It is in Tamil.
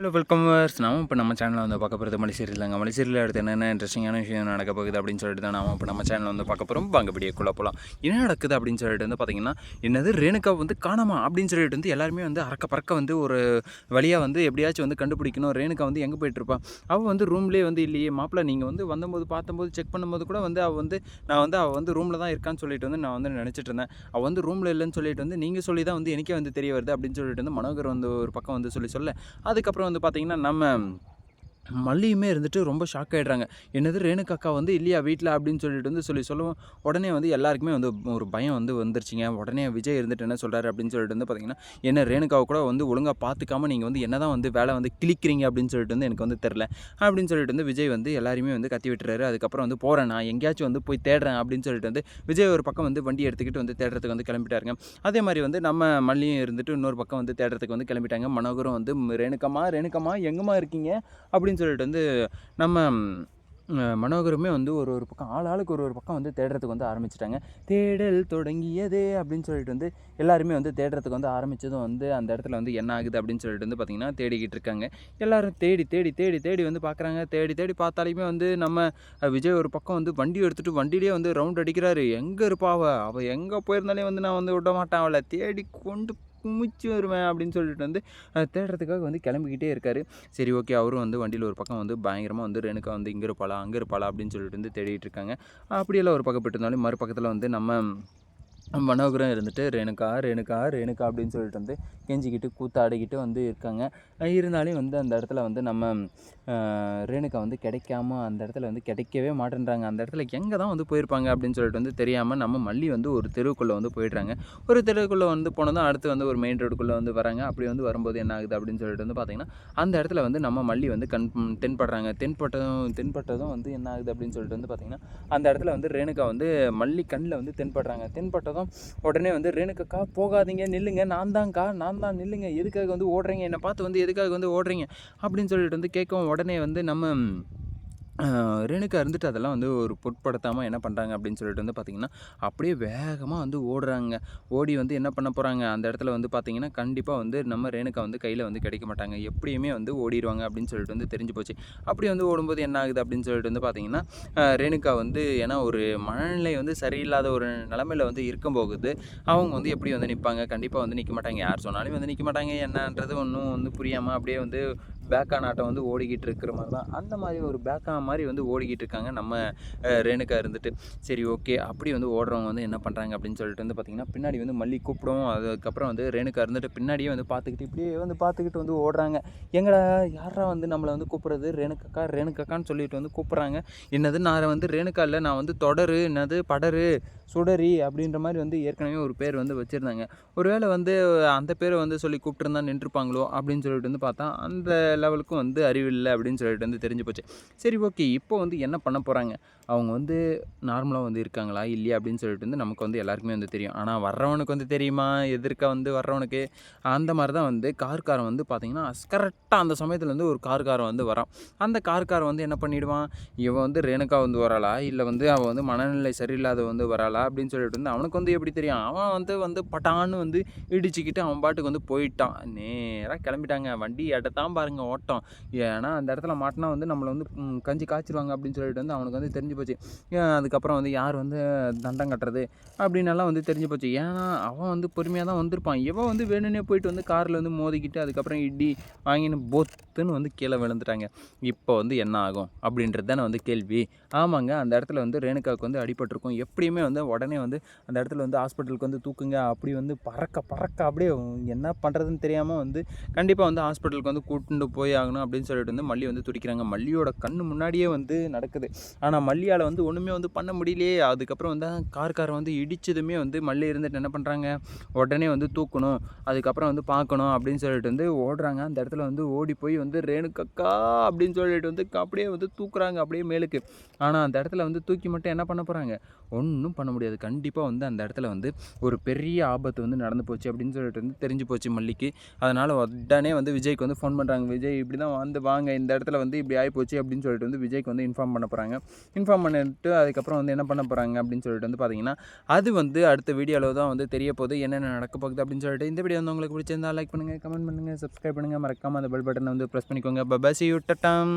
ஹலோ வெல்கமர்ஸ் நாம இப்போ நம்ம சேனலில் வந்து பார்க்க போகிறது மலைசீரியலாங்க மலைசீரியல் அடுத்து என்னென்ன இன்ட்ரெஸ்டிங்கான விஷயம் நடக்க போகுது அப்படின்னு சொல்லிட்டு தான் நாம இப்போ நம்ம சேனலில் வந்து பார்க்க போகிறோம் வாங்க வீடியோக்குள்ளே போகலாம் என்ன நடக்குது அப்படின்னு சொல்லிட்டு வந்து பார்த்தீங்கன்னா என்னது ரேணுகா வந்து காணாமா அப்படின்னு சொல்லிட்டு வந்து எல்லாருமே வந்து அறக்க பறக்க வந்து ஒரு வழியாக வந்து எப்படியாச்சும் வந்து கண்டுபிடிக்கணும். ரேணுகா வந்து எங்கே போயிட்டுருப்பா அவள் வந்து ரூம்லேயே வந்து இல்லையே. மாப்பிள்ள நீங்கள் வந்து வந்தபோது பார்த்தம்போது செக் பண்ணும்போது கூட வந்து அவள் வந்து நான் வந்து அவள் வந்து ரூமில் தான் இருக்கான்னு சொல்லிட்டு வந்து நான் வந்து நினச்சிட்டு இருந்தேன். அவள் வந்து ரூமில் இல்லைன்னு சொல்லிட்டு வந்து நீங்கள் சொல்லி தான் வந்து எனக்கே வந்து தெரிய வருது அப்படின்னு சொல்லிட்டு வந்து மனோகர் வந்து ஒரு பக்கம் வந்து சொல்லி சொல்ல. அதுக்கப்புறம் வந்து பார்த்திங்கன்னா நம்ம மல்லியுமே இருந்துட்டு ரொம்ப ஷாக் ஆகிடுறாங்க என்னது ரேணுகா அக்கா வந்து இல்லையா வீட்டில் அப்படின்னு சொல்லிட்டு வந்து சொல்லி சொல்லவும் உடனே வந்து எல்லாருக்குமே வந்து ஒரு பயம் வந்து வந்துருச்சுங்க. உடனே விஜய் இருந்துட்டு என்ன சொல்கிறாரு அப்படின்னு சொல்லிட்டு வந்து பார்த்தீங்கன்னா என்ன ரேணுக்காவை கூட வந்து ஒழுங்காக பார்த்துக்காம நீங்கள் வந்து என்ன தான் வந்து வேலை வந்து கிளிக்கிறீங்க அப்படின்னு சொல்லிட்டு வந்து எனக்கு வந்து தெரில அப்படின்னு சொல்லிட்டு வந்து விஜய் வந்து எல்லாருமே வந்து கத்தி விட்டுறாரு. அதுக்கப்புறம் வந்து போகிறேன் நான். எங்கேயாச்சும் வந்து போய் தேடுறேன் அப்படின்னு சொல்லிட்டு வந்து விஜய் ஒரு பக்கம் வந்து வண்டி எடுத்துக்கிட்டு வந்து தேடுறதுக்கு வந்து கிளம்பிட்டாருங்க. அதே மாதிரி வந்து நம்ம மல்லியும் இருந்துட்டு இன்னொரு பக்கம் வந்து தேடுறதுக்கு வந்து கிளம்பிட்டாங்க. மனோகரும் வந்து ரேணுக்கம்மா ரேணுக்கம்மா எங்கம்மா இருக்கீங்க? அப்படின்னு அப்படின்னு சொல்லிட்டு வந்து நம்ம மனோகருமே வந்து ஒரு ஒரு பக்கம் ஆள் ஆளுக்கு ஒரு ஒரு பக்கம் வந்து தேடுறதுக்கு வந்து ஆரம்பிச்சிட்டாங்க. தேடல் தொடங்கியதே அப்படின்னு சொல்லிட்டு வந்து எல்லாருமே வந்து தேடுறதுக்கு வந்து ஆரம்பித்ததும் வந்து அந்த இடத்துல வந்து என்ன ஆகுது அப்படின்னு சொல்லிட்டு வந்து பார்த்திங்கன்னா தேடிக்கிட்டு இருக்காங்க. எல்லோரும் தேடி தேடி தேடி தேடி வந்து பார்க்குறாங்க தேடி தேடி பார்த்தாலுமே வந்து நம்ம விஜய் ஒரு பக்கம் வந்து வண்டி எடுத்துகிட்டு வண்டியிலே வந்து ரவுண்ட் அடிக்கிறாரு. எங்கே இருப்பாவ அவள் எங்கே போயிருந்தாலே வந்து நான் வந்து விட மாட்டேன் அவளை. தேடி கொண்டு குமிச்சு வருவேன் அப்படின்னு சொல்லிட்டு வந்து தேடுறதுக்காக வந்து கிளம்பிக்கிட்டே இருக்காரு. சரி ஓகே அவரும் வந்து வண்டியில் ஒரு பக்கம் வந்து பயங்கரமாக வந்து ரெனுக்கா வந்து இங்கே இருப்பாளா அங்கே இருப்பாளா அப்படின்னு சொல்லிட்டு வந்து தேடிட்டு இருக்காங்க. அப்படியெல்லாம் ஒரு பக்கம் இருந்தாலும் மறுபக்கத்தில் வந்து நம்ம மனோகரம் இருந்துட்டு ரேணுகா ரேணுகா ரேணுகா அப்படின்னு சொல்லிட்டு வந்து கெஞ்சிக்கிட்டு கூத்தாடிக்கிட்டு வந்து இருக்காங்க. இருந்தாலும் வந்து அந்த இடத்துல வந்து நம்ம ரேணுகா வந்து கிடைக்காம அந்த இடத்துல வந்து கிடைக்கவே மாட்டேன்றாங்க. அந்த இடத்துல எங்கே தான் வந்து போயிருப்பாங்க அப்படின்னு சொல்லிட்டு வந்து தெரியாமல் நம்ம மல்லி வந்து ஒரு தெருவுக்குள்ளே வந்து போயிடுறாங்க. ஒரு தெருவுக்குள்ளே வந்து போனதும் அடுத்து வந்து ஒரு மெயின் ரோடுக்குள்ளே வந்து வராங்க. அப்படி வந்து வரும்போது என்ன ஆகுது அப்படின்னு சொல்லிட்டு வந்து பார்த்திங்கன்னா அந்த இடத்துல வந்து நம்ம மல்லி வந்து கண் தென்படுறாங்க. தென்பட்டதும் தென்பட்டதும் வந்து என்ன ஆகுது அப்படின்னு சொல்லிட்டு வந்து பார்த்திங்கன்னா அந்த இடத்துல வந்து ரேணுகா வந்து மல்லி கண்ணில் வந்து தென்படுறாங்க. தென்பட்டதும் உடனே வந்து ரேணுக்கா போகாதீங்க நில்லுங்க. நான் தான்க்கா நான் தான் நில்லுங்க. எதுக்காக வந்து ஓடுறீங்க? என்னை பார்த்து வந்து எதுக்காக வந்து ஓடுறீங்க? அப்படின்னு சொல்லிட்டு வந்து கேட்கவும் உடனே வந்து நம்ம ரேணுகா இருந்துட்டு அதெல்லாம் வந்து ஒரு பொருட்படுத்தாமல் என்ன பண்ணுறாங்க அப்படின்னு சொல்லிட்டு வந்து பார்த்திங்கன்னா அப்படியே வேகமாக வந்து ஓடுறாங்க. ஓடி வந்து என்ன பண்ண போகிறாங்க அந்த இடத்துல வந்து பார்த்திங்கன்னா கண்டிப்பாக வந்து நம்ம ரேணுகா வந்து கையில் வந்து கிடைக்க மாட்டாங்க. எப்படியுமே வந்து ஓடிடுவாங்க அப்படின்னு சொல்லிட்டு வந்து தெரிஞ்சு போச்சு. அப்படி வந்து ஓடும்போது என்ன ஆகுது அப்படின்னு சொல்லிட்டு வந்து பார்த்திங்கன்னா ரேணுகா வந்து ஏன்னா ஒரு மனநிலை வந்து சரியில்லாத ஒரு நிலமையில வந்து இருக்கும் போகுது. அவங்க வந்து எப்படி வந்து நிற்பாங்க கண்டிப்பாக வந்து நிற்க மாட்டாங்க. யார் சொன்னாலும் வந்து நிற்க மாட்டாங்க. என்னன்றது ஒன்றும் வந்து புரியாமல் அப்படியே வந்து பேக்கா ஆட்டம் வந்து ஓடிக்கிட்டு இருக்கிற மாதிரி தான். அந்த மாதிரி ஒரு பேக்கா மாதிரி வந்து ஓடிக்கிட்டு இருக்காங்க நம்ம ரேணுக்கா இருந்துட்டு. சரி ஓகே அப்படி வந்து ஓடுறவங்க வந்து என்ன பண்ணுறாங்க அப்படின்னு சொல்லிட்டு வந்து பார்த்திங்கன்னா பின்னாடி வந்து மல்லி கூப்பிடும். அதுக்கப்புறம் வந்து ரேணுக்கா இருந்துட்டு பின்னாடியே வந்து பார்த்துக்கிட்டு இப்படியே வந்து பார்த்துக்கிட்டு வந்து ஓடுறாங்க. எங்கடா யாரா வந்து நம்மளை வந்து கூப்பிட்றது? ரேணுக்கக்கா ரேணுக்கக்கான்னு சொல்லிட்டு வந்து கூப்பிட்றாங்க. என்னது நான் வந்து ரேணுக்கா இல்லை நான் வந்து தொடரு என்னது படரு சுடரி அப்படின்ற மாதிரி வந்து ஏற்கனவே ஒரு பேர் வந்து வச்சுருந்தாங்க. ஒருவேளை வந்து அந்த பேரை வந்து சொல்லி கூப்பிட்டுருந்தா நின்றுருப்பாங்களோ அப்படின்னு சொல்லிட்டு வந்து பார்த்தா அந்த லெவலுக்கும் வந்து அறிவில்லை அப்படின்னு சொல்லிட்டு வந்து தெரிஞ்சு போச்சு. சரி ஓகே இப்போ வந்து என்ன பண்ண போகிறாங்க அவங்க வந்து நார்மலாக வந்து இருக்காங்களா? இல்லையா? அப்படின்னு சொல்லிட்டு வந்து நமக்கு வந்து எல்லாருக்குமே வந்து தெரியும். ஆனால் வர்றவனுக்கு வந்து தெரியுமா? எதிர்க்க வந்து வர்றவனுக்கு? அந்த மாதிரி தான் வந்து கார்காரன் வந்து பார்த்தீங்கன்னா கரெக்டாக அந்த சமயத்தில் வந்து ஒரு கார்காரன் வந்து வரான். அந்த கார்காரன் வந்து என்ன பண்ணிவிடுவான் இவன் வந்து ரேணுகா வந்து வராளா? இல்லை வந்து அவன் வந்து மனநிலை சரியில்லாத வந்து வராளா? அப்படின்னு சொல்லிட்டு வந்து அவனுக்கு வந்து எப்படி தெரியும்? அவன் வந்து வந்து பட்டான்னு வந்து இடிச்சுக்கிட்டு அவன் பாட்டுக்கு வந்து போயிட்டான். நேராக கிளம்பிட்டாங்க. வண்டி இடத்தான் பாருங்க. ஓட்டம். ஏன்னா அந்த இடத்துல மாட்டினா வந்து நம்மளை வந்து கஞ்சி காய்ச்சிருவாங்க அப்படின்னு சொல்லிட்டு வந்து அவனுக்கு வந்து தெரிஞ்சு போச்சு. அதுக்கப்புறம் வந்து யார் வந்து தண்டம் கட்டுறது அப்படின்னெல்லாம் வந்து தெரிஞ்சு போச்சு. ஏன்னா அவன் வந்து பொறுமையாக தான் வந்திருப்பான். இவன் வந்து வேணும்னே போயிட்டு வந்து காரில் வந்து மோதிக்கிட்டு அதுக்கப்புறம் இடி வாங்கின்னு பொத்துன்னு வந்து கீழே விழுந்துட்டாங்க. இப்போ வந்து என்ன ஆகும் அப்படின்றது தானே வந்து கேள்வி. ஆமாங்க அந்த இடத்துல வந்து ரேணுகாவுக்கு வந்து அடிபட்டிருக்கும். எப்படியுமே வந்து உடனே வந்து அந்த இடத்துல வந்து ஹாஸ்பிட்டலுக்கு வந்து தூக்குங்க. அப்படி வந்து பறக்க பறக்க அப்படியே என்ன பண்ணுறதுன்னு தெரியாமல் வந்து கண்டிப்பாக வந்து ஹாஸ்பிட்டலுக்கு வந்து கூட்டிட்டு போய் ஆகணும் அப்படின்னு சொல்லிட்டு வந்து மல்லி வந்து துடிக்கிறாங்க. மல்லியோட கண்ணு முன்னாடியே வந்து நடக்குது. ஆனால் மல்லியால் வந்து ஒன்றுமே வந்து பண்ண முடியலையே. அதுக்கப்புறம் வந்து கார்காரை வந்து இடித்ததுமே வந்து மல்லி இருந்துட்டு என்ன பண்ணுறாங்க உடனே வந்து தூக்கணும். அதுக்கப்புறம் வந்து பார்க்கணும் அப்படின்னு சொல்லிட்டு வந்து ஓடுறாங்க. அந்த இடத்துல வந்து ஓடி போய் வந்து ரேணுக்கக்கா அப்படின்னு சொல்லிட்டு வந்து அப்படியே வந்து தூக்குறாங்க அப்படியே மேலுக்கு. ஆனால் அந்த இடத்துல வந்து தூக்கி மட்டும் என்ன பண்ண போகிறாங்க ஒன்றும் பண்ண முடியாது. கண்டிப்பாக வந்து அந்த இடத்துல வந்து ஒரு பெரிய ஆபத்து வந்து நடந்து போச்சு அப்படின்னு சொல்லிட்டு வந்து தெரிஞ்சு போச்சு மல்லிக்கு. அதனால் உடனே வந்து விஜய்க்கு வந்து ஃபோன் பண்ணுறாங்க விஜய் விஜய் இப்படி தான் வந்து வாங்க இந்த இடத்துல வந்து இப்படி ஆகிப்போச்சு அப்படின்னு சொல்லிட்டு வந்து விஜய்க்கு வந்து இன்ஃபார்ம் பண்ண போகிறாங்க இன்ஃபார்ம் பண்ணிட்டு அதுக்கப்புறம் வந்து என்ன பண்ண போகிறாங்க அப்படின்னு சொல்லிட்டு வந்து பார்த்தீங்கன்னா அது வந்து அடுத்த வீடியோவில் தான் வந்து தெரிய போகுது. என்னென்ன நடக்க போகுது அப்படின்னு சொல்லிட்டு இந்த வீடியோ வந்து உங்களுக்கு பிடிச்சிருந்தா லைக் பண்ணுங்கள் கமெண்ட் பண்ணுங்கள் சப்ஸ்கிரைப் பண்ணுங்கள் மறக்காமல் அந்த பெல் பட்டனை வந்து ப்ரெஸ் பண்ணிக்கோங்க. பபாசி யூ டட்டாம்